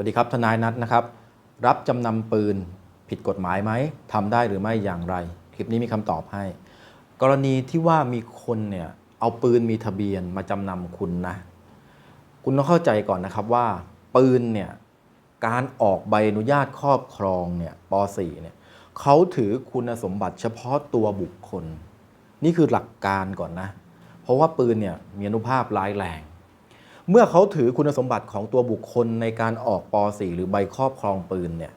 วัสดีครับทนายนัทนะครับ รับจำนำปืนผิดกฎหมายไหมทำได้หรือไม่อย่างไร คลิปนี้มีคำตอบให้ กรณีที่ว่ามีคนเนี่ยเอาปืนมีทะเบียนมาจำนำคุณนะ คุณต้องเข้าใจก่อนนะครับว่า ปืนเนี่ยการออกใบอนุญาตครอบครองเนี่ยป .4 เนี่ยเขาถือคุณสมบัติเฉพาะตัวบุคคล นี่คือหลักการก่อนนะ เพราะว่าปืนเนี่ยมีอนุภาพร้ายแรง เมื่อเขาถือคุณสมบัติของตัวบุคคลในการออกป .4 หรือใบครอบครองปืนเนี่ย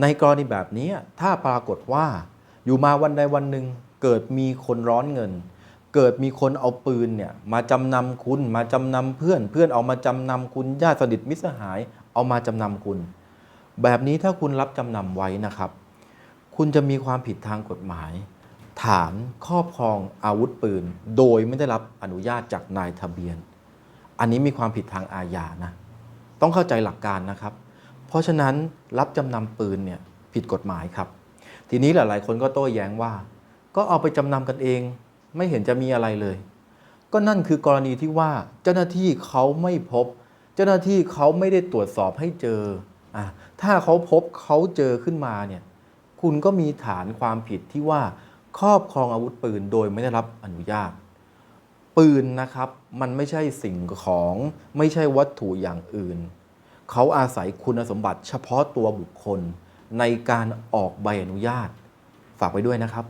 ในกรณีแบบนี้ถ้าปรากฏว่าอยู่มาวันใดวันหนึ่งเกิดมีคนร้อนเงิน เกิดมีคนเอาปืนเนี่ยมาจำนำคุณ มาจำนำเพื่อนเพื่อนเอามาจำนำคุณญาติสนิทมิตรสหาย เอามาจำนำคุณ แบบนี้ถ้าคุณรับจำนำไว้นะครับ คุณจะมีความผิดทางกฎหมาย ฐานครอบครองอาวุธปืน โดยไม่ได้รับอนุญาตจากนายทะเบียน อันนี้มีความผิดทางอาญานะ ต้องเข้าใจหลักการนะครับ เพราะฉะนั้นรับจำนำปืนเนี่ยผิดกฎหมายครับ ทีนี้หลาย ๆ คนก็โต้แย้งว่า ก็เอาไปจำนำกันเอง ไม่เห็นจะมีอะไรเลย ก็นั่นคือกรณีที่ว่าเจ้าหน้าที่เขาไม่พบ เจ้าหน้าที่เขาไม่ได้ตรวจสอบให้เจออถ้าเขาพบเขาเจอขึ้นมาเนี่ยคุณก็มีฐานความผิดที่ว่าครอบครองอาวุธปืนโดยไม่ได้รับอนุญาต ปืนนะครับมันไม่ใช่สิ่งของไม่ใช่วัตถุอย่างอื่น เขาอาศัยคุณสมบัติเฉพาะตัวบุคคลในการออกใบอนุญาต ฝากไว้ด้วยนะครับ